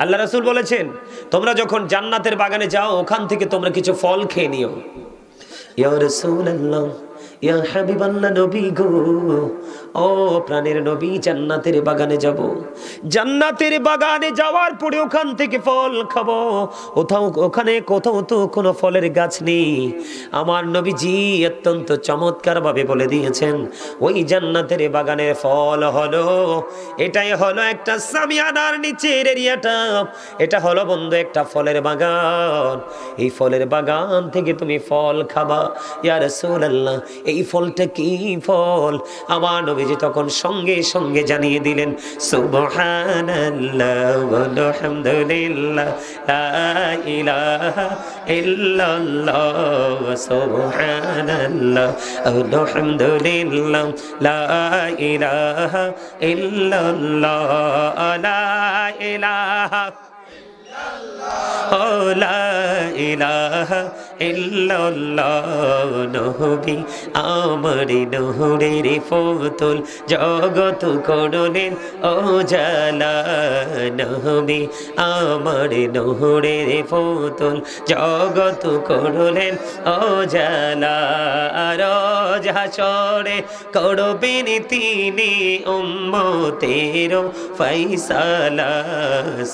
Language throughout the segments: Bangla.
আল্লাহ রাসুল বলেছেন, তোমরা যখন জান্নাতের বাগানে যাও, ওখান থেকে তোমরা কিছু ফল খেয়ে নিও। ইয়া হাবিবাল্লাহ নবী গো, ও প্রাণের নবী, জান্নাতের বাগানে যাব। জান্নাতের বাগানে যাওয়ার পরে ওখান থেকে ফল খাব। কোথাও, ওখানে কোথাও তো কোনো ফলের গাছ নেই। আমার নবীজি অত্যন্ত চমৎকার ভাবে বলে দিয়েছেন, ওই জান্নাতের বাগানের ফল হলো, এটাই হলো একটা সামিয়ানার নিচের এরিয়াটা। এটা হলো বন্ধু একটা ফলের বাগান। এই ফলের বাগান থেকে তুমি ফল খাবা। ইয়া রাসূলুল্লাহ এই ফলটা কি ফল? আমার নবীজি তখন সঙ্গে সঙ্গে জানিয়ে দিলেন ইলাহা ইলাহা ইল্লাল্লাহ, নবী আমার নহরের ফতুল। জগত করলেন ও জালা নবী আমার নহরের ফতুল। জগত করলেন ও জালা রোজ হাসরে করবেন তিনি উম্মতের ফৈসালা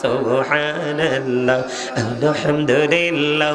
সুবহানাল্লাহ, আলহামদুলিল্লাহ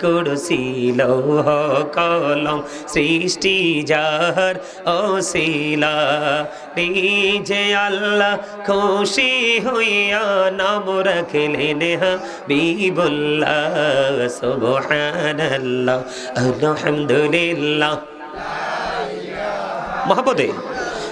কুরসি লৌহ কলম সৃষ্টি যার ও শিলা নিজে আল্লাহ খুশি হইয়া নাম রাখলেন হাবিবুল্লাহ, সুবহানাল্লাহ, আলহামদুলিল্লাহ। মহাপদে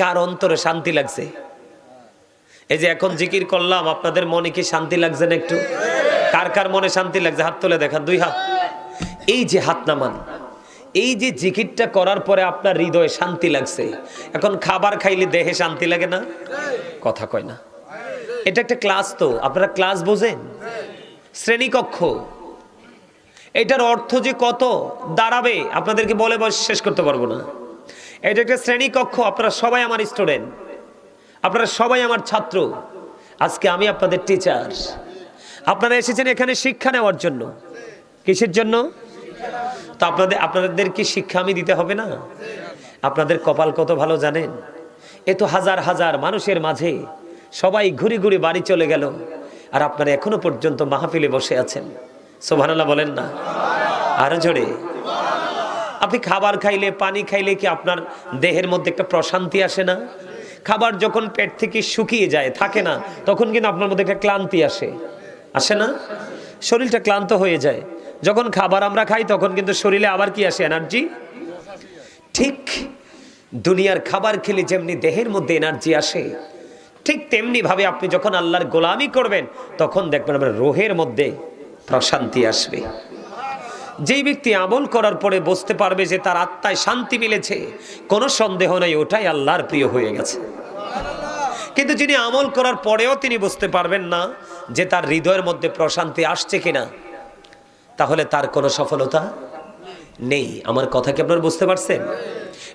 কার অন্তরে শান্তি লাগছে? এই যে এখন জিকির করলাম, আপনাদের মনে কি শান্তি লাগছে না একটু? কার কার মনে শান্তি লাগছে? হাত তুলে দেখান, দুই হাত। এই যে হাত নামান, এই যে জিকিরটা করার পরে আপনার হৃদয়ে শান্তি লাগছে। এখন খাবার খাইলে দেহে শান্তি লাগে না? কথা কয় না। এটা একটা ক্লাস তো, আপনারা ক্লাস বোঝেন? শ্রেণীকক্ষ। এটার অর্থ যে কত? দাঁড়াবে, আপনাদেরকে বলে বয়স শেষ করতে পারব না। এটা একটা শ্রেণীকক্ষ আপনারা সবাই আমার স্টুডেন্ট আপনারা সবাই আমার ছাত্র। আজকে আমি আপনাদের টিচার আপনারা এসেছেন এখানে শিক্ষা নেওয়ার জন্য। কিসের জন্য? তো আপনাদের আপনাদের কি শিক্ষা আমি দিতে হবে না? আপনাদের কপাল কত ভালো জানেন? এ তো হাজার হাজার মানুষের মাঝে সবাই ঘুরি ঘুরি বাড়ি চলে গেল, আর আপনারা এখনও পর্যন্ত মাহফিলে বসে আছেন। সোভানাল্লাহ বলেন না? আরও জোরে। আপনি খাবার খাইলে, পানি খাইলে কি আপনার দেহের মধ্যে একটা প্রশান্তি আসে না? খাবার যখন পেট থেকে শুকিয়ে যায়, থাকে না, তখন কিন্তু আপনার মধ্যে একটা ক্লান্তি আসে। আসে না? শরীরটা ক্লান্ত হয়ে যায়। যখন খাবার আমরা খাই, তখন কিন্তু শরীরে আবার কি আসে? এনার্জি? ঠিক দুনিয়ার খাবার খেলে যেমনি দেহের মধ্যে এনার্জি আসে, ঠিক তেমনি ভাবে আপনি যখন আল্লাহর গোলামি করবেন, তখন দেখবেন আপনার রোহের মধ্যে প্রশান্তি আসবে। যেই ব্যক্তি আমল করার পরে বুঝতে পারবে যে তার আত্মায় শান্তি মিলেছে, কোনো সন্দেহ নেই, ওটাই আল্লাহর প্রিয় হয়ে গেছে। কিন্তু যিনি আমল করার পরেও তিনি বুঝতে পারবেন না যে তার হৃদয়ের মধ্যে প্রশান্তি আসছে কিনা, তাহলে তার কোনো সফলতা নেই। আমার কথা কি আপনার বুঝতে পারছেন?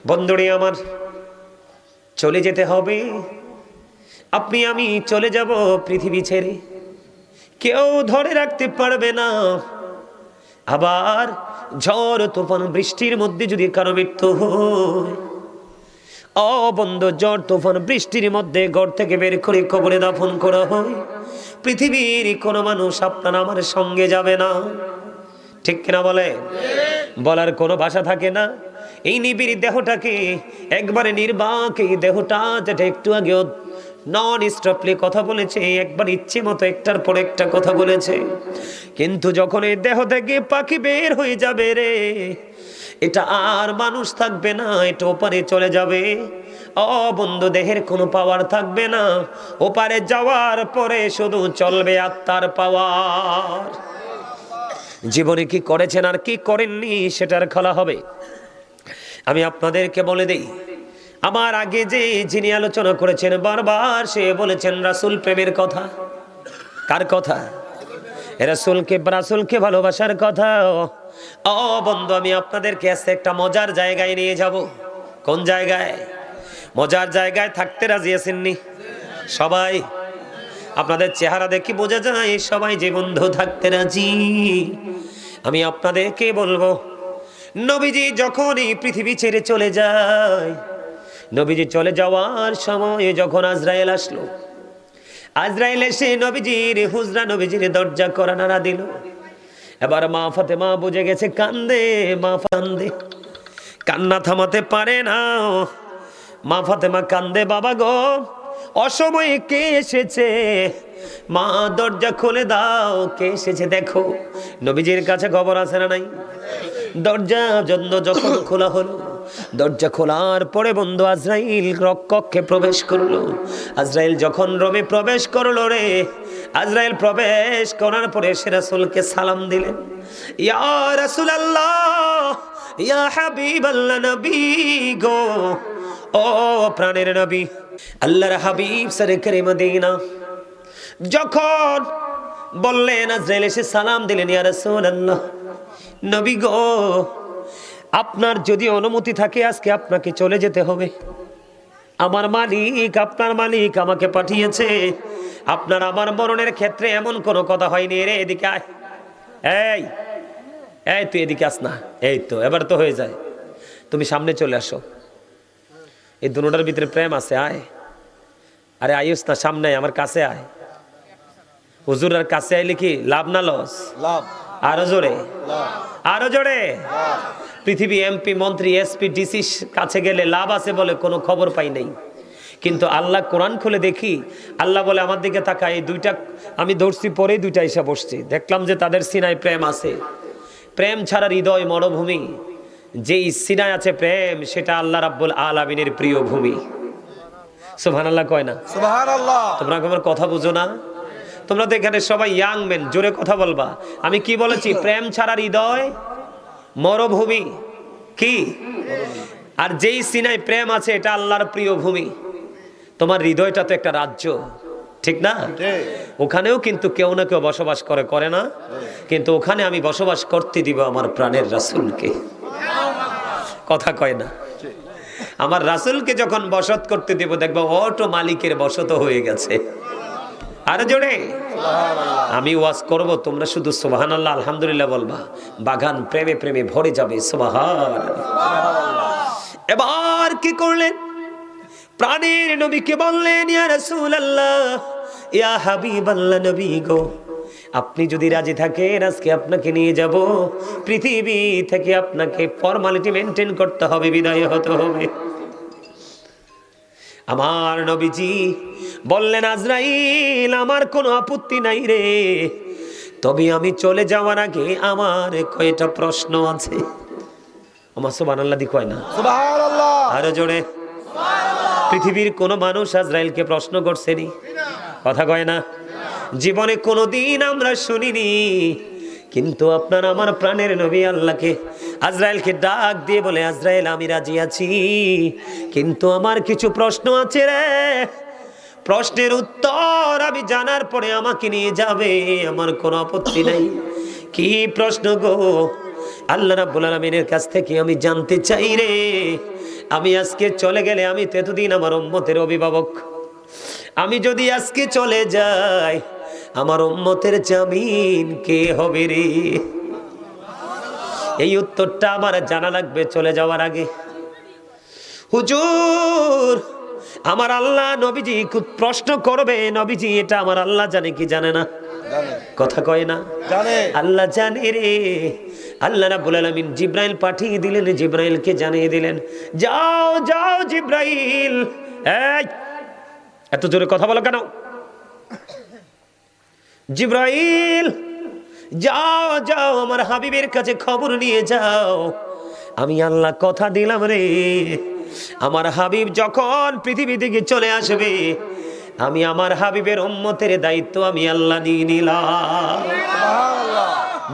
বন্ধুরে আমার, চলে যেতে হবে। আপনি, আমি চলে যাব পৃথিবী ছেড়ে। কেউ ধরে রাখতে পারবে না। আবার ঝড়, তুফান, বৃষ্টির মধ্যে যদি কারও মৃত্যু হয়, অবন্ধ ঝড়, তুফান, বৃষ্টির মধ্যে ঘর থেকে বের করে কবরে দাফন করা হয়, পৃথিবীর কোনো মানুষ আপনার আমার সঙ্গে যাবে না। ঠিক কিনা বলে? বলার কোনো ভাষা থাকে না। এই নিবিড় দেহটাকে, একবারে নির্বাক এই দেহটা যেটা একটু আগে নন স্টপলি কথা বলেছে, একবার ইচ্ছে মতো একটার পর একটা কথা বলেছে। কিন্তু যখন এই দেহ থেকে পাখি বের হয়ে যাবে রে, এটা আর মানুষ থাকবে না, এটা ওপারে চলে যাবে। বন্ধু, দেহের কোনো পাওয়ার থাকবে না, ওপারে যাওয়ার পরে শুধু চলবে আত্মার পাওয়ার জীবনে কি করেছেন আর কি করেননি, সেটার খেলা হবে। আমি আপনাদেরকে বলে দেই আমার আগে যে যিনি আলোচনা করেছেন, বারবার সে বলেছেন, রাসুল প্রেমের কথা। কার কথা? রাসুলকে রাসুলকে ভালোবাসার কথা। ও বন্ধু, আমি আপনাদেরকে আজকে একটা মজার জায়গায় নিয়ে যাব। কোন জায়গায়? মজার জায়গায় থাকতে রাজি আছেননি? সবাই, আপনাদের চেহারা দেখি বোঝা যায়, সবাই যে বন্ধু থাকতে রাজি। আমি আপনাদেরকে বলব, নবীজি যখন এই পৃথিবী ছেড়ে চলে যায় নবীজি চলে যাওয়ার সময় যখন আজরায়েল আসলো, আজরাইল এসে নবীজির হুজরা নবীজির দরজা করা নাড়া দিল। এবার মা ফাতেমা বুঝে গেছে, কান্দে, মা কান্দে, কান্না থামাতে পারে না। মা ফাতেমা কান্দে, বাবা গো, অসময়ে কে এসেছে? মা, দরজা খুলে দাও, কে এসেছে দেখো। নবীজির কাছে খবর আছে না নাই? দরজা জন্য যখন খোলা হলো দরজা খোলার পরে বন্ধু আজরাইল কক্ষে প্রবেশ করল। আজরাইল যখন রমে প্রবেশ করল রে, আজরাইল প্রবেশ করার পরে সে রাসূলকে সালাম দিলেন। ইয়া রাসূলুল্লাহ, ইয়া হাবিবাল্লাহ নবী গো, ও প্রাণের নবী, আল্লাহর হাবিব সরকারে মদিনা। যখন বললেন, আজরাইল এসে সালাম দিলেন, ইয়া রাসুল আল্লাহ নবী গো আপনার যদি অনুমতি থাকে আজকে আপনাকে চলে যেতে হবে। আমার মালিক আপনার মালিক আমাকে পাঠিয়েছে। আপনার আমার মরণের ক্ষেত্রে এমন কোনো কথা হয়নি রে এদিকে আয়। এই এই তুই এদিকে আস না। এই তো এবার তো হয়ে যায়। তুমি সামনে চলে আসো। এই দুটার ভিতরে প্রেম আছে আয়। আরে আয়ুস না সামনে আমার কাছে আয়। হুজুরের কাছে আইলে কি লাভ না লস? লাভ। আরও জোরে। আরও জোরে। পৃথিবী এমপি মন্ত্রী এসপি ডিসি কাছে গেলে লাভ আছে বলে কোনো খবর পাই নাই। কিন্তু আল্লাহ কোরআন খুলে দেখি আল্লাহ বলে আমার দিকে তাকায় এই দুইটা আমি ধরছি পরেই দুইটা এসে বসছি। দেখলাম যে তাদের সিনায় প্রেম আছে। প্রেম ছাড়া হৃদয় মরুভূমি যেই সিনায় আছে প্রেম সেটা আল্লাহ রাব্বুল আলামিনের প্রিয় ভূমি। সুবহান আল্লাহ কয় না? সুবহানাল্লাহ। তোমরা আমার কথা বুঝো না? তোমরা তো এখানে সবাই ইয়াং মেন জোরে কথা বলবা। আমি কি বলেছি? প্রেম ছাড়া হৃদয় মরুভূমি? কি? আর যেই সিনায় প্রেম আছে এটা আল্লাহর প্রিয় ভূমি। তোমার হৃদয়টা তো একটা রাজ্য ঠিক না? ওখানেও কিন্তু কেউ না কেউ বসবাস করে করে না? কিন্তু ওখানে আমি বসবাস করতে দিব আমার প্রাণের রাসূলকে। কথা কয় না। আমার রাসূলকে যখন বসত করতে দেব দেখব অটো মালিকের বসত হয়ে গেছে। আর জোরে। আমি ওয়াজ করব, তোমরা শুধু সুবাহান আল্লাহ আলহামদুলিল্লাহ বলবা। বাগান প্রেমে প্রেমে ভরে যাবে সুবাহান এবার কি করলেন? প্রাণের নবীকে বললেন, ইয়া রাসূলুল্লাহ, ইয়া হাবিবাল্লাহ নবী গো, আপনি যদি রাজি থাকেন, আজকে আপনাকে নিয়ে যাব। পৃথিবী থেকে আপনাকে ফর্মালিটি মেনটেন করতে হবে, বিদায় হতে হবে। আমার নবীজি বললেন আজরাইল আমার কোনো আপত্তি নাই রে। তবে আমি চলে যাওয়ার আগে আমার কয়টা প্রশ্ন আছে? আমার সব আনাল্লা দি কয় না? আরও জোরে। পৃথিবীর কোনো মানুষ আজরাইলকে প্রশ্ন করছেনি কথা কয় না? জীবনে কোনো দিন আমরা শুনিনি কিন্তু আপনার আমার প্রাণের নবী আল্লাহকে আজরাইলকে ডাক দিয়ে বলে আজরায়েল আমি রাজি আছি। কিন্তু আমার কিছু প্রশ্ন আছে রে। প্রশ্নের উত্তর আমি জানার পরে আমাকে নিয়ে যাবে, আমার কোনো আপত্তি নাই। কি প্রশ্ন গো? আল্লাহ রাব্বুল আলামিনের কাছ থেকে আমি জানতে চাই রে। আমি আজকে চলে গেলে আমি তো এতদিন আমার উম্মতের অভিভাবক। আমি যদি আজকে চলে যাই আমার উম্মতের জামিন কে হবে রে? এই উত্তরটা আমার জানা লাগবে চলে যাওয়ার আগে। হুজুর আমার আল্লাহ নবীজি খুব প্রশ্ন করবে নবীজি এটা আমার আল্লাহ জানে কি জানে না? কথা কয় না? জানে। আল্লাহ জানে রে। আল্লাহ রাব্বুল আলামিন জিব্রাইল পাঠিয়ে দিলেন জিব্রাইলকে জানিয়ে দিলেন যাও যাও জিব্রাইল। এই এত জোরে কথা বলো কেন? জিব্রাইল যাও যাও আমার হাবিবের কাছে খবর নিয়ে যাও। আমি আল্লাহ কথা দিলাম রে। আমার হাবিব যখন পৃথিবী থেকে চলে আসবে আমি আমার হাবিবের উম্মতের দায়িত্ব আমি আল্লাহ নিয়ে নিলাম।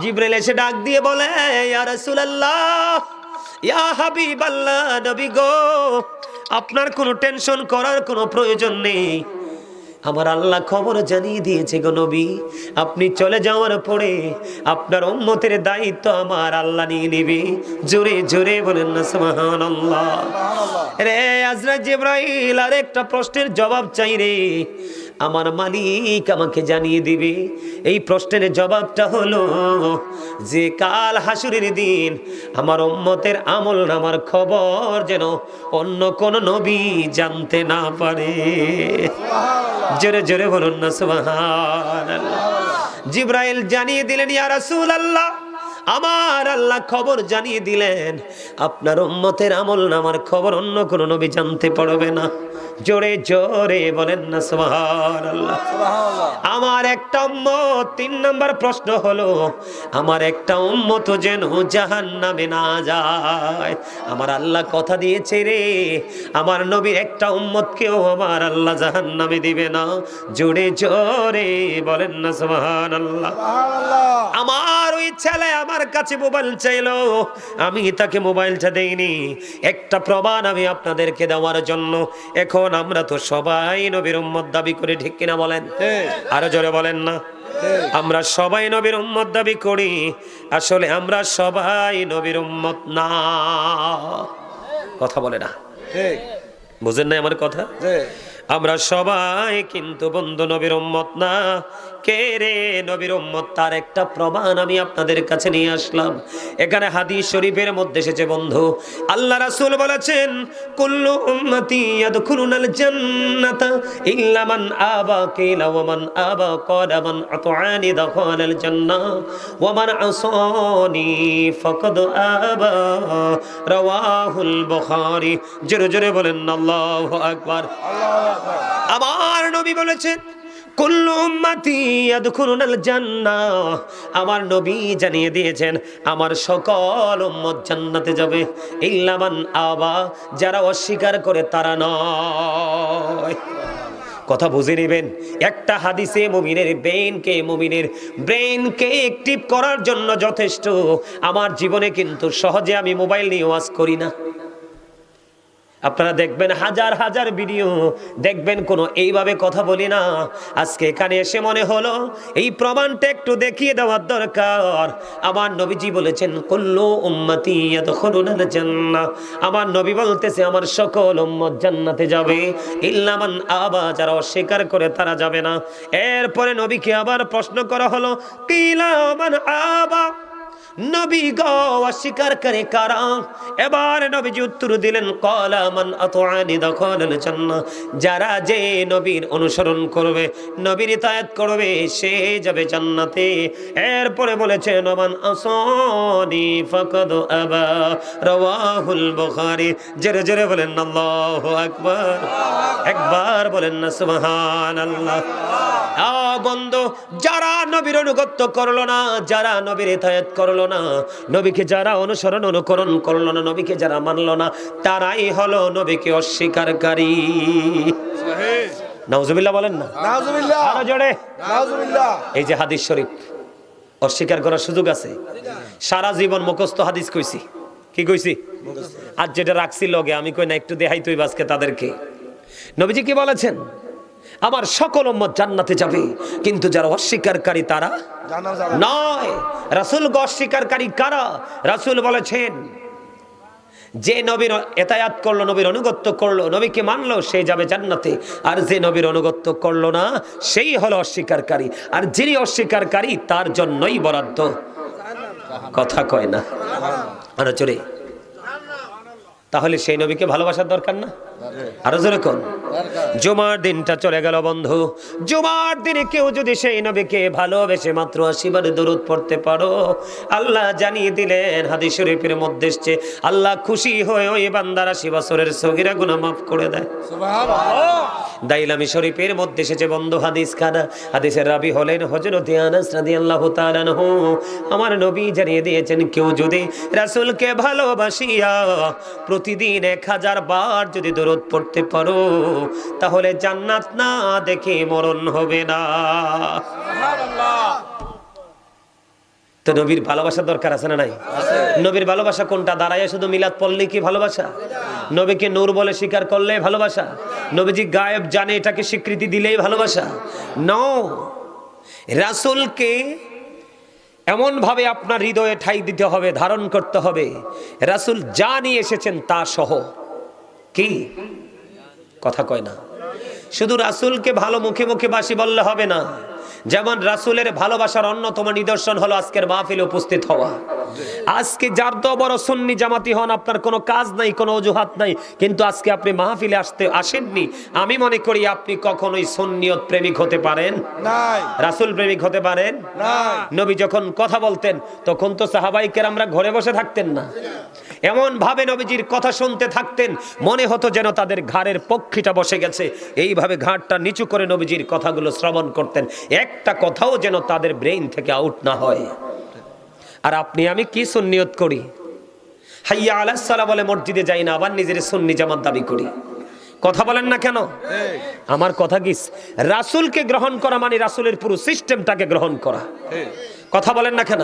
জিব্রাইল এসে ডাক দিয়ে বলে ইয়া রাসূলুল্লাহ ইয়া হাবিব আল্লাহ নবী গো আপনার কোনো টেনশন করার কোনো প্রয়োজন নেই। আমার আল্লাহ খবর জানিয়ে দিয়েছে গো নবী। আপনি চলে যাওয়ার পরে আপনার উম্মতের দায়িত্ব আমার আল্লাহ নিয়ে নিবে। জোরে জোরে বলেন না সুবহানাল্লাহ। রে আজরা জিব্রাইল আর একটা প্রশ্নের জবাব চাই রে। আমার মালিক আমাকে জানিয়ে দিবে। এই প্রশ্নের জবাবটা হলো, যে কাল হাসুরের দিন আমার উম্মতের আমল নামার খবর যেন অন্য কোন নবী জানতে না পারে। জোরে জোরে বলুন না, সুবহানাল্লাহ। জিব্রাইল জানিয়ে দিলেন, ইয়া রাসূলুল্লাহ, আমার আল্লাহ খবর জানিয়ে দিলেন, আপনার উম্মতের আমল নামার খবর অন্য কোনো নবী জানতে পারবে না। জোরে জোরে বলেন না সুবহানাল্লাহ। আমার একটা উম্মত তিন নম্বর প্রশ্ন হলো আমার একটা উম্মত যেন জাহান নামে না যায়। আমার আল্লাহ কথা দিয়েছে রে আমার নবীর একটা উম্মতকেও আমার আল্লাহ জাহান নামে দিবে না। জোরে জোরে বলেন না সুবহানাল্লাহ। আমার ওই ছেলে আমার কাছে মোবাইল চাইলো আমি তাকে মোবাইলটা দেইনি। একটা প্রমাণ আমি আপনাদেরকে দেওয়ার জন্য। এখন আমরা তো সবাই নবীর উম্মত দাবি করে ঠিক কিনা বলেন? আরও জোরে বলেন না। আমরা সবাই নবীর উম্মত দাবি করি আসলে আমরা সবাই নবীর উম্মত না। কথা বলে না। বুঝেন না আমার কথা? আমরা সবাই কিন্তু বন্ধু নবীর উম্মত না। কে রে নবীর উম্মত? তার একটা প্রমাণ আমি আপনাদের কাছে নিয়ে আসলাম। এখানে হাদিস শরীফের মধ্যে এসেছে বন্ধু আল্লাহ রাসূল বলেছেন কুল্লু উম্মতি ইয়াদখুলুনাল জান্নাতা ইল্লা মান আবা কিলা ওয়া মান আবা ক্বালা মান আতআনি দাখালাল জান্নাহ ওয়া মান আসানি ফাকাদ আবা রাওয়াহুল বুখারী। জোরে জোরে বলেন আল্লাহু আকবার। আমার নবী বলেছেন আমার নবী জানিয়ে দিয়েছেন, আমার সকল উম্মত জান্নাতে যাবে। ইল্লামান আবা, যারা অস্বীকার করে তারা নয়। কথা বুঝে নেবেন, একটা হাদিসে মুমিনের ব্রেনকে মুমিনের ব্রেনকে অ্যাক্টিভ করার জন্য যথেষ্ট। আমার জীবনে কিন্তু সহজে আমি মোবাইল নিয়ে ওয়াজ করি না। আপনারা দেখবেন হাজার হাজার ভিডিও, দেখবেন কোনো এইভাবে কথা বলি না। আজকে এখানে এসে মনে হলো, এই প্রমাণটা একটু দেখিয়ে দেওয়ার দরকার। আমার নবীজি বলেছেন, কুল্লু উম্মতি ইয়াদখুলুনাল জান্নাহ আমার নবী বলতেছে, আমার সকল উম্মত জান্নাতে যাবে। ইল্লামান আবা, যারা অস্বীকার করে তারা যাবে না। এরপরে নবীকে আবার প্রশ্ন করা হলো, কিলা মান আবা? নবী গ, অস্বীকার করে কারা? এবার নবীজি উত্তর দিলেন, কলা মান আতআনি দখলাল যারা যে নবীর অনুসরণ করবে, নবীর ইতায়াত করবে, সে যাবে জান্নাতে। এরপরে বলেছেন মান আসানি ফাকাদ আবা। রাওয়াহুল বুখারী, জোরে জোরে বলেন, আল্লাহু আকবার। একবার বলেন না, সুবহানাল্লাহ। বন্ধু যারা নবীর অনুগত্য করল না যারা নবীর ইতায়াত করল না নবীকে যারা অনুসরণ অনুকরণ করল না নবীকে যারা মানলো না তারাই হলো নবীকে অস্বীকারী। নাউজুবিল্লাহ বলেন না? আরও জোরে। এই যে হাদিস শরীফ অস্বীকার করার সুযোগ আছে। সারা জীবন মুখস্থ হাদিস কইছি। কি কইছি? আর যেটা রাখছি লগে আমি কই না একটু দেখাই তুই বাসকে তাদেরকে। নবীজি কি বলেছেন? আমার সকল উম্মত জান্নাতে যাবে। কিন্তু যারা অস্বীকারী তারা নয়। রাসূল অস্বীকারী কারা? রাসূল বলেছেন, যে নবীর এতায়াত করল, নবীর অনুগত্য করল, নবীকে মানলো, সে যাবে জান্নাতে। আর যে নবীর অনুগত্য করল না, সেই হলো অস্বীকারী। আর যিনি অস্বীকারী, তার জন্যই বরাদ্দ। কথা কয় না। আর চলে তাহলে সেই নবীকে ভালোবাসার দরকার না? আরও জোরে কোন? জুমার দিনটা চলে গেল বন্ধু। জুমার দিনে কেউ যদি সেই নবীকে ভালোবেসে মাত্র আশিবার দরুদ পড়তে পারো আল্লাহ জানিয়ে দিলেন হাদিস শরীফের মধ্যে এসছে আল্লাহ খুশি হয়ে ওই বান্দার আশি বছরের সগিরা গুনাহ মাফ করে দেয়। দাইলামি শরীফের মধ্যে এসেছে বন্ধ হাদিস খানা হাদিসের রাবি হলেন হজরত আনাস রাদিয়াল্লাহু তাআলা আনহু। আমার নবী জানিয়ে দিয়েছেন কেউ যদি রাসূলকে ভালোবাসিয়া প্রতিদিন এক হাজার বার যদি দরুদ পড়তে পারো তাহলে জান্নাত না দেখে মরণ হবে না। তো নবীর ভালোবাসা দরকার আছে না নাই? নবীর ভালোবাসা কোনটা? দাঁড়ায় শুধু মিলাদ পড়লে কি ভালোবাসা? নবীকে নূর বলে স্বীকার করলে ভালোবাসা। নবীজি গায়েব জানে এটাকে স্বীকৃতি দিলেই ভালোবাসা। ন রাসূলকে এমন ভাবে আপনার হৃদয়ে ঠাই দিতে হবে ধারণ করতে হবে। রাসূল যা নিয়ে এসেছেন তা সহ। কি? কথা কয় না। শুধু রাসূলকে ভালো মুখে মুখে বাসি বললে হবে না। যেমন রাসূলের ভালোবাসার অন্যতম নিদর্শন হলো আজকের মাহফিলে উপস্থিত হওয়া। আজকে যার তো বড় সুন্নি জামাতি হন আপনার কোনো কাজ নাই কোনো অজুহাত নাই। কিন্তু আজকে আপনি মাহফিলে আসতে আসেননি। আমি মনে করি আপনি কখনোই সুন্নিয়ত প্রেমিক হতে পারেন। রাসূল প্রেমিক হতে পারেন। নবী যখন কথা বলতেন তখন তো সাহাবাইকের আমরা ঘরে বসে থাকতেন না। এমন ভাবে নবীজির কথা শুনতে থাকতেন, মনে হতো যেন তাদের ঘাড়ের পক্ষীটা বসে গেছে। এইভাবে ঘাড়টা নিচু করে নবীজির কথাগুলো শ্রবণ করতেন। একটা কথাও যেন তাদের ব্রেইন থেকে আউট না হয়। আর আপনি, আমি কি সুন্নিয়ত করি? হাইয়া আলাহ বলে মসজিদে যাই না, আবার নিজের সুন্নি জামাত দাবি করি। কথা বলেন না কেন? আমার কথা কি? রাসুলকে গ্রহণ করা মানে রাসুলের পুরো সিস্টেমটাকে গ্রহণ করা। কথা বলেন না কেন?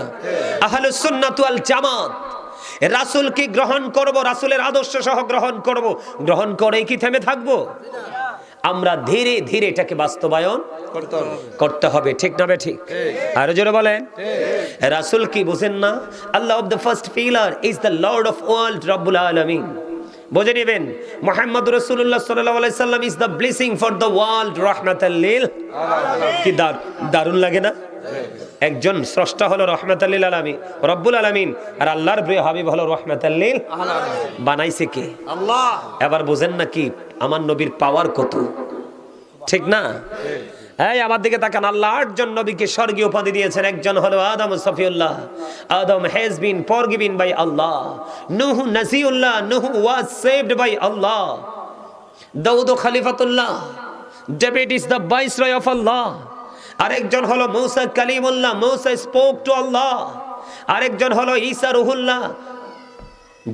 আহলুস সুন্নাত জামাত। রাসূলকে গ্রহণ করব? রাসূলের আদর্শ সহ গ্রহণ করব? গ্রহণ করেই কি থেমে থাকব? আমরা ধীরে ধীরে এটাকে বাস্তবায়ন করতে হবে। ঠিক না ঠিক? আরও জোরে বলেন। রাসূল কি বুঝেন না? Allah of the first pillar is the lord of world রব্বুল আলামিন। বুঝে নেবেন? মোহাম্মদ রসুল্লাহ সাল্লাহ সাল্লাম is the blessing for the world রহমাতাল্লিল কি দার দারুণ লাগে না? একজন স্রষ্টা হলো রহমাতাল্লিল আলামিন রব্বুল আলামিন আর আল্লাহর প্রিয় হাবিব হলো রহমাতাল্লিল বানাইছে কে? আল্লাহ। এবার বোঝেন না কি আমার নবীর পাওয়ার কত? ঠিক না? এই আমার দিকে তাকান আল্লাহ আটজন নবীকে স্বর্গীয় উপাধি দিয়েছেন। একজন হলো আদম Shafiullah Adam has been forgiven by Allah Nuh নাসিউল্লাহ Nuhu was saved by Allah Daud খলিফাতুল্লাহ David is the viceroy of Allah আরেকজন হলো মৌসা কালিমুল্লাহ, মৌসা স্পোক টু আল্লাহ। আরেকজন হলো ঈসা Ruhullah.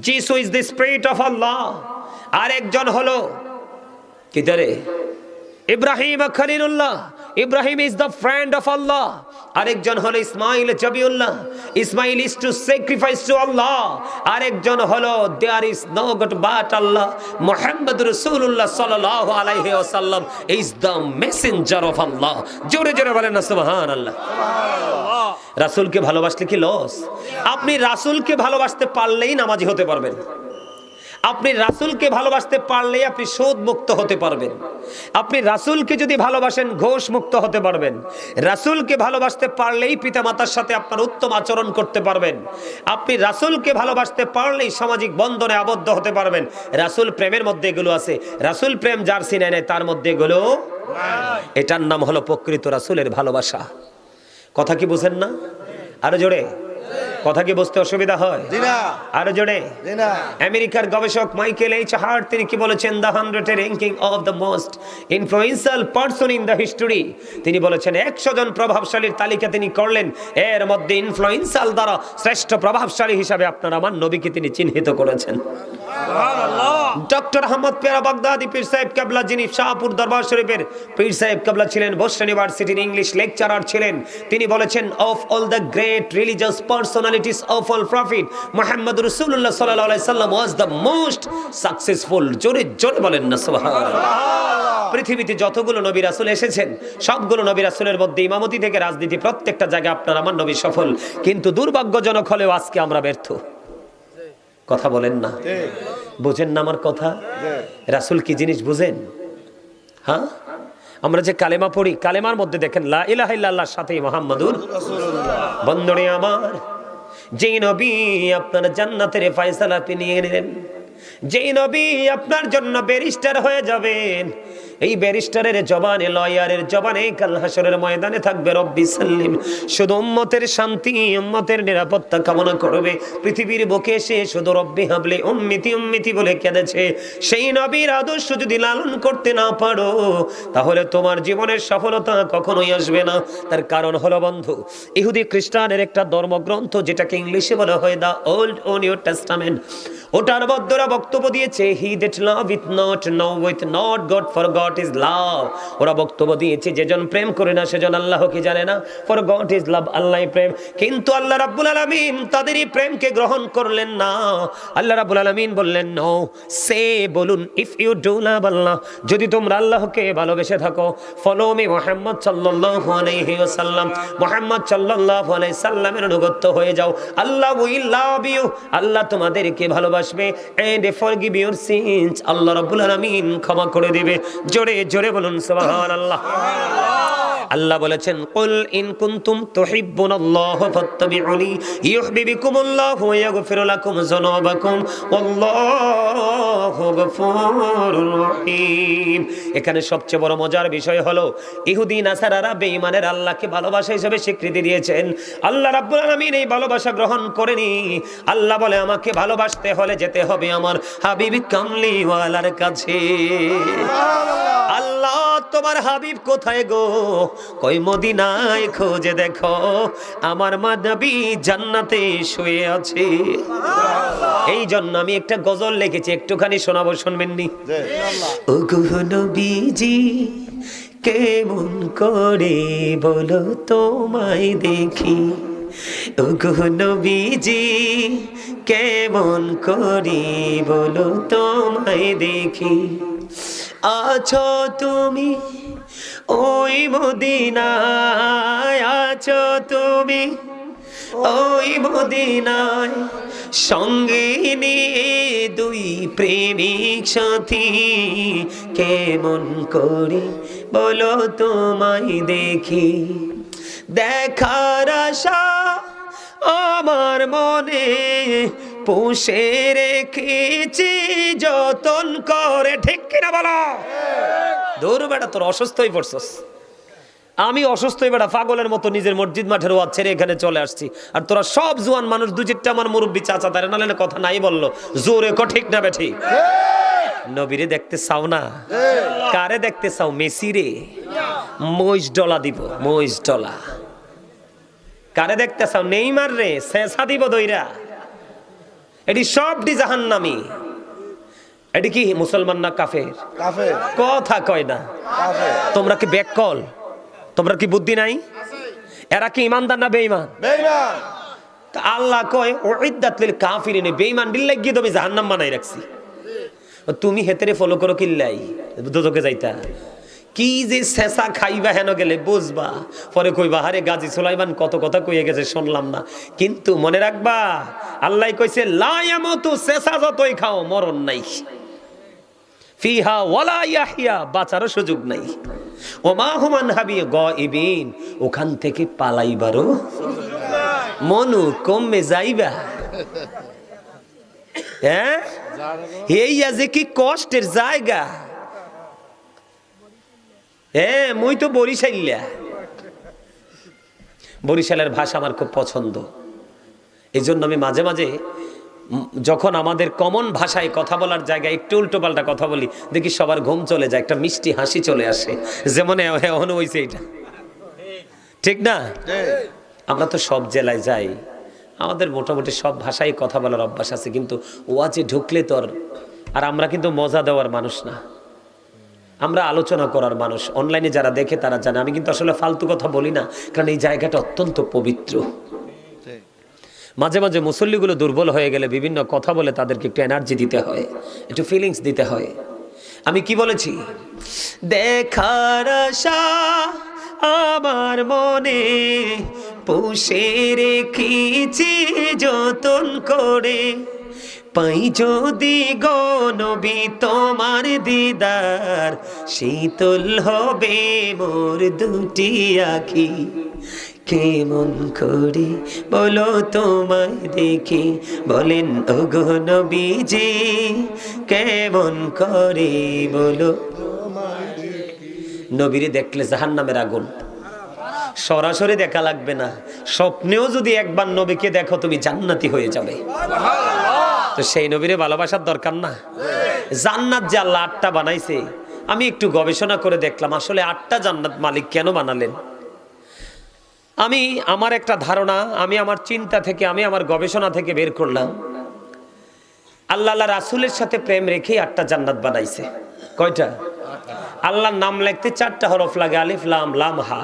Jesus is the spirit of Allah. আরেকজন হলো কিদারে ইব্রাহিম খলিলুল্লাহ। Ibrahim is the friend of Allah আরেকজন হলো Ismail Zabihullah. Ismail is to sacrifice to Allah আরেকজন হলো there is no god but Allah Muhammad রাসূলুল্লাহ সাল্লাল্লাহু আলাইহি ওয়াসাল্লাম is the messenger of Allah জোরে জোরে বলেন না, সুবহানাল্লাহ। রাসূলকে ভালোবাসলে কি লস আপনি রাসূলকে ভালোবাসতে পারলেই নামাজি হতে পারবেন। আপনি রাসূলকে ভালোবাসতে পারলেই আপনি সুদ মুক্ত হতে পারবেন। আপনি রাসূলকে যদি ভালোবাসেন ঘোষ মুক্ত হতে পারবেন। রাসূলকে ভালোবাসতে পারলেই পিতামাতার সাথে আপনার উত্তম আচরণ করতে পারবেন। আপনি রাসূলকে ভালোবাসতে পারলেই সামাজিক বন্ধনে আবদ্ধ হতে পারবেন। রাসূল প্রেমের মধ্যে এগুলো আছে। রাসূল প্রেম যার সিনে নেয়, তার মধ্যে এগুলো এটার নাম হলো প্রকৃত রাসূলের ভালোবাসা। কথা কি বুঝেন না? আরও জোরে। কথা কি বুঝতে অসুবিধা হয়? আরও জোরে। আমেরিকার গবেষক মাইকেল এইচ হার্ট তিনি কি বলেছেন? The hundred ranking of the most influential person in the history তিনি বলেছেন একশো জন প্রভাবশালীর তালিকা তিনি করলেন। এর মধ্যে ইনফ্লুয়েন্সিয়াল দ্বারা শ্রেষ্ঠ প্রভাবশালী হিসাবে আপনার আমার নবীকে তিনি চিহ্নিত করেছেন। ডক্টর আহমদ পেরা বাগদাদি, পীর সাহেব কাবলা যিনি শাহপুর দরবার শরীফের পীর সাহেব কাবলা ছিলেন বোস্টন ইউনিভার্সিটির ইংলিশ লেকচারার ছিলেন। তিনি বলেছেন of all the great religious personalities of all prophet Mohammad রসুল্লাহ সাল্লাহ সাল্লাম ওয়াজ দ্য মোস্ট সাকসেসফুল জোরে জোরে বলেন না, সুবহানাল্লাহ। পৃথিবীতে যতগুলো নবী রাসূল এসেছেন, সবগুলো নবী রাসূলের মধ্যে ইমামতি থেকে রাজনীতি প্রত্যেকটা জায়গায় আপনার, আমার নবী সফল। কিন্তু দুর্ভাগ্যজনক হলেও আজকে আমরা ব্যর্থ। কথা বলেন না। বোঝেন না আমার কথা? রাসুল কি জিনিস বুঝেন? হ্যাঁ? আমরা যে কালেমা পড়ি, কালেমার মধ্যে দেখেন, লা সাথে মুহাম্মাদুর বন্ধনে আমার যে নবী আপনার জান্নাতের ফায়সালা নিয়ে নিলেন যেই নবী আপনার জন্য ব্যারিস্টার হয়ে যাবেন। এই ব্যারিস্টারের জবানে, লয়ারের জবানে কাল হাসরের ময়দানে থাকবে রব্বি সাল্লিম। শুধু উম্মতের শান্তি, উম্মতের নিরাপত্তা কামনা করবে। পৃথিবীর বুকে এসে শুধু রব্বি হাবলে, উম্মিতি উম্মিতি বলে কেঁদেছে। সেই নবীর আদর্শ যদি লালন করতে না পারো, তাহলে তোমার জীবনের সফলতা কখনোই আসবে না। তার কারণ হলো, বন্ধু, ইহুদি খ্রিস্টানের একটা ধর্মগ্রন্থ যেটাকে ইংলিশে বলা হয় দা ওল্ড ও নিউ টেস্টামেন্ট। ওটার বদ্ধরা বক্তব্য দিয়েছে he that love with not no with not god for god is love ওরা বক্তব্য দিয়েছে যেজন প্রেম করে না সেজন আল্লাহকে জানে না ফর গড ইজ লাভ আল্লাহ প্রেম। কিন্তু আল্লাহ রাব্বুল আলামিন তাদেরই প্রেমকে গ্রহণ করলেন না। আল্লাহ রাব্বুল আলামিন বললেন নো সে বলুন if you do love Allah যদি তোমরা আল্লাহকে ভালোবেসে থাকো ফলো মি মোহাম্মদ সাল্লাল্লাহু আলাইহি ওয়াসাল্লাম। মোহাম্মদ সাল্লাল্লাহু আলাইহি সাল্লামের অনুগত হয়ে যাও। আল্লাহ উইল লাভ ইউ আল্লাহ তোমাদেরকে ভালোবাসবে। এন্ড আল্লাহ রাব্বুল আলামিন ক্ষমা করে দিবে। জোরে জোরে বলুন সুবহানাল্লাহ। আল্লাহ বলেছেন, কুল ইন কুনতুম তুহিব্বুনাল্লাহ ফাত্তাবিউনি, ইউহিব্বুকুমুল্লাহু ওয়া ইয়াগফির লাকুম যুনুবাকুম, ওয়াল্লাহু গফুরুর রহিম। এখানে সবচেয়ে বড় মজার বিষয় হলো, ইহুদি, নাসারারা বেঈমানের আল্লাহকে ভালোবাসা হিসেবে স্বীকৃতি দিয়েছেন। আল্লাহ রাব্বুল আলামিন এই ভালোবাসা গ্রহণ করেনি। আল্লাহ বলে, আমাকে ভালোবাসতে হলে যেতে হবে আমার হাবিব কামলিওয়ালার কাছে। আল্লাহ তোমার হাবিব কোথায় গো? কই মদিনায়? খোঁজে দেখো আমার মাদাবি জান্নাতে শুয়ে আছে। এই জন্য আমি একটা গজল লিখেছি একটুখানি শোনাবো শুনবেননি? ও নবীজি কেমন করে বলো তোমায় দেখি? নবীজি কেমন করে বলো তোমায় দেখি? আছো তুমি? ওই মদিনায় আছো তুমি? ওই মদিনায় সঙ্গে নিয়ে দুই প্রেমিক সাথী কেমন করি বলো তোমায় দেখি। দেখার আশা আমার মনে পুষে রেখেছি, যতন করে, ঠিক কিনা বলো? দৌড় বেটা, তোর অসুস্থ পড়ছস। আমি অসুস্থ হয়ে বেটা, পাগলের মতো নিজের মসজিদ মাঠের ওয়াজ ছেড়ে এখানে চলে আসছি। আর তোরা সব জুয়ান মানুষ, দু চারটা আমার মুরব্বী চাচা, তারা নালে কথা নাই বলল। জোরে ক, ঠিক না বেঠি? নবীরে দেখতে চাও না? কারে দেখতে চাও? মেসি রে। মহিষ ডলা দিব, মহিষ ডলা। কারে দেখতে চাও? নেইমার রে, শেষা দিব দইরা। এটি সবটি জাহান্নামি। এটি কি মুসলমান না কাফের? কাফে কথা কয় না। তোমরা কি ব্যাককল তোমরা কি বুদ্ধি নাই? এরা কি ইমানদার না বেঈমান? বেইমান আল্লাহ কয় ওইদাত লিল কাফিরিনে বেঈমান দিল লাগিয়ে তুমি জাহান্নাম বানাই রাখছি। তুমি হেতেরে ফলো করো কিল্লাই দুদকে যাইতা। কি যে শেষা খাইবা হেন গেলে বুঝবা? পরে কইবা হারে গাজী সুলাইমান, কত কথা কইয়ে গেছে, শুনলাম না। কিন্তু মনে রাখবা, আল্লাহ কইছে লায়ামতু শেষা যতই খাও, মরণ নাই। সুযোগ নাই। হাবি গইবিন, ওখান থেকে মনু যাইবা। হ্যাঁ? কি কষ্টের জায়গা। হ্যাঁ মুই তো বরিশাইল্লা বরিশালের ভাষা আমার খুব পছন্দ। এই জন্য আমি মাঝে মাঝে যখন আমাদের কমন ভাষায় কথা বলার জায়গায় একটু উল্টো পাল্টা কথা বলি, দেখি সবার ঘুম চলে যায়, একটা মিষ্টি হাসি চলে আসে। যেমন এমন হয়েছে এটা ঠিক না? আমরা তো সব জেলায় যাই। আমাদের মোটামুটি সব ভাষায় কথা বলার অভ্যাস আছে, কিন্তু ওয়াজে ঢুকলে তো আর- আর আমরা কিন্তু মজা দেওয়ার মানুষ না। আমরা আলোচনা করার মানুষ। অনলাইনে যারা দেখে তারা জানে। আমি কিন্তু আসলে ফালতু কথা বলি না, কারণ এই জায়গাটা অত্যন্ত পবিত্র। মাঝে মাঝে মুসল্লিগুলো দুর্বল হয়ে গেলে বিভিন্ন কথা বলে তাদেরকে একটু এনার্জি দিতে হয়, একটু ফিলিংস দিতে হয়। আমি কি বলেছি? দেখার আশা আমার মনে, পুষে রেখেছি যতন করে। পাই যদি গনবি তোমার দিদার শীতল হবে মোর দুটি আখি। কেমন করি বলো তোমায় দেখি, বলেন ওগো নবীজি, কেমন করে বলো নবীরে দেখলে জাহান নামের আগুন। সরাসরি দেখা লাগবে না। স্বপ্নেও যদি একবার নবীকে দেখো, তুমি জান্নাতি হয়ে যাবে। তো সেই নবীরে ভালোবাসার দরকার না। জান্নাত যে আল্লাহ আটটা বানাইছে, আমি একটু গবেষণা করে দেখলাম, আসলে আটটা জান্নাত মালিক কেন বানালেন? আমি আমার একটা ধারণা, আমি আমার চিন্তা থেকে, আমি আমার গবেষণা থেকে বের করলাম, আল্লাহ রাসুলের সাথে প্রেম রেখে আটটা জান্নাত বানাইছে। কয়টা? আল্লাহর নাম লিখতে চারটা হরফ লাগে, আলিফ, লাম লাম, হা।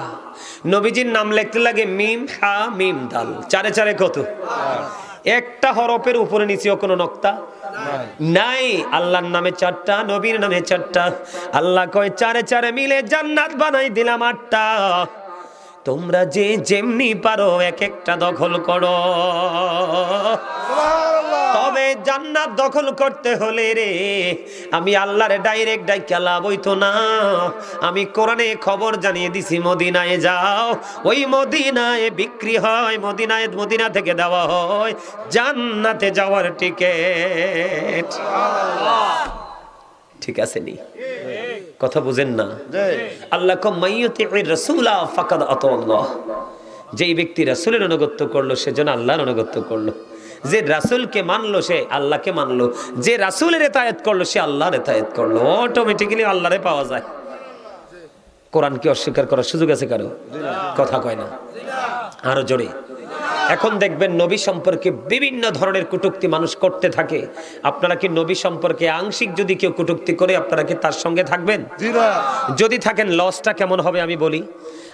নবীজির নাম লিখতে লাগে মিম, হা, মিম, দাল। চারে চারে কত? একটা হরফের উপরে নিচেও কোনো নক্তা নাই। আল্লাহর নামে চারটা, নবীর নামে চারটা। আল্লাহ কয়, চারে চারে মিলে জান্নাত বানাই দিলাম আটটা। তোমরা যে যেমনি পারো, এক একটা দখল করো। তবে জান্নাত দখল করতে হলে রে, আমি আল্লাহরে ডাইরেক্ট ডাইকা লাভ না। আমি কোরআনে খবর জানিয়ে দিছি, মদিনায় যাও। ওই মদিনায় বিক্রি হয়, মদিনায় মদিনা থেকে দেওয়া হয় জান্নাতে যাওয়ার টিকেট। ঠিক আছে নি? কথা বুঝেন না? আল্লাহ রসুলা ফাকাদ আল্লাহ। যেই ব্যক্তি রাসূলের অনুগত্য করল, সে যেন আল্লাহর অনুগত্য করল। যে রাসূলকে মানলো সে আল্লাহকে মানলো। যে রাসূলের এতায়াত করল সে আল্লাহর এতায়াত করল। অটোমেটিক্যালি আল্লাহরে পাওয়া যায়। কোরআনকে অস্বীকার করার সুযোগ আছে কারও? কথা কয় না। আরও জোরে। এখন দেখবেন নবী সম্পর্কে বিভিন্ন ধরনের কটূক্তি মানুষ করতে থাকে। আপনারা কি নবী সম্পর্কে আংশিক যদি কেউ কটূক্তি করে আপনারা কি তার সঙ্গে থাকবেন? যদি থাকেন লসটা কেমন হবে আমি বলি।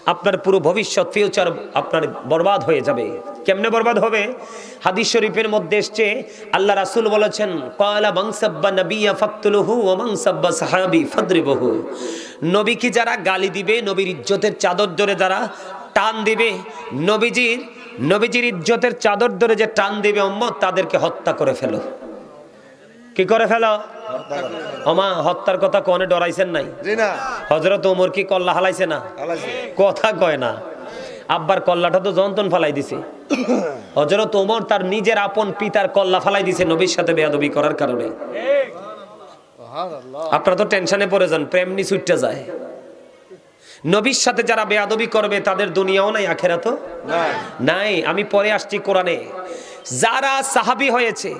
আপনার পুরো ভবিষ্যৎ ফিউচার আপনার বরবাদ হয়ে যাবে। কেমনে বরবাদ হবে? হাদিস শরীফের মধ্যে এসছে, আল্লাহ রাসুল বলেছেন কয়লা মাংসাব্বা নবিয়া ফাকতুলুহু ও মাংসাব্বা সাহাবি ফাদরিবহু। নবীকে যারা গালি দিবে, নবীর ইজ্জতের চাদর ধরে যারা টান দিবে, নবীজির নবীজির ইজ্জতের চাদর ধরে যে টান দিবে উম্মত, তাদেরকে হত্যা করে ফেলো। কি করে ফেলো? ওমা হত্যার কথা কোনে ডরাইছেন নাই? হজরত ওমর কি কল্লা হালাইছে না? কথা কয় না। আব্বার কল্লাটা তো যন্ত্রণ ফালাই দিছে। হজরত ওমর তার নিজের আপন পিতার কল্লা ফালাই দিছে নবীর সাথে বেয়াদবি করার কারণে। আপনারা তো টেনশনে পড়ে যান প্রেম নি ছুটতে যায়। নবীর সাথে যারা বেয়াদবি করবে তাদের দুনিয়াও নাই আখেরা তো নাই। আমি পরে আসছি কোরআনে। যারা সাহাবি হয়েছে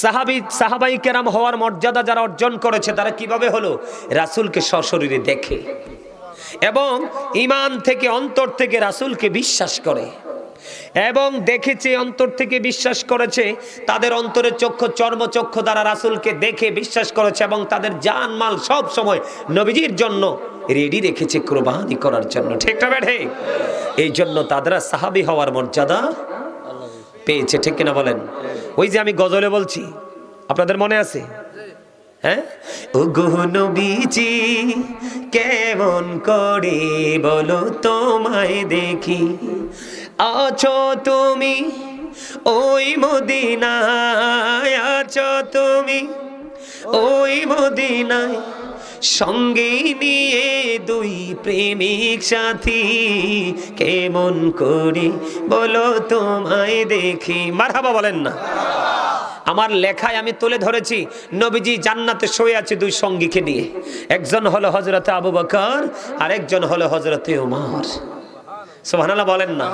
সাহাবি, সাহাবাই কেরাম হওয়ার মর্যাদা যারা অর্জন করেছে, তারা কীভাবে হলো? রাসূলকে সশরীরে দেখে এবং ইমান থেকে অন্তর থেকে রাসুলকে বিশ্বাস করে এবং দেখেছে, অন্তর থেকে বিশ্বাস করেছে, তাদের অন্তরের চক্ষু চর্মচক্ষু দ্বারা রাসুলকে দেখে বিশ্বাস করেছে এবং তাদের জান মাল সব সময় নবীজির জন্য রেডি রেখেছে, কোরবানি করার জন্য। ঠিক না এই জন্য তাদের সাহাবি হওয়ার মর্যাদা পেয়েছে, ঠিক কিনা বলেন? ওই যে আমি গজলে বলছি, আপনাদের মনে আছে? হ্যাঁ? ও কেমন করে বলো তোমায় দেখি। আছো তুমি ওই মদিনায়, আছো তুমি ওই মদিনায়। সঙ্গে নিয়ে দুই প্রেমিক সাথী। কেমন করি বলো তোমায় দেখি। মারহাবা বলেন না। আমার লেখায় আমি তুলে ধরেছি, নবীজি জান্নাতে শুয়ে আছে দুই সঙ্গীকে নিয়ে। একজন হলো হজরতে আবু বকর আর একজন হলো হজরতে উমার। সুবহানাল্লাহ বলেন না।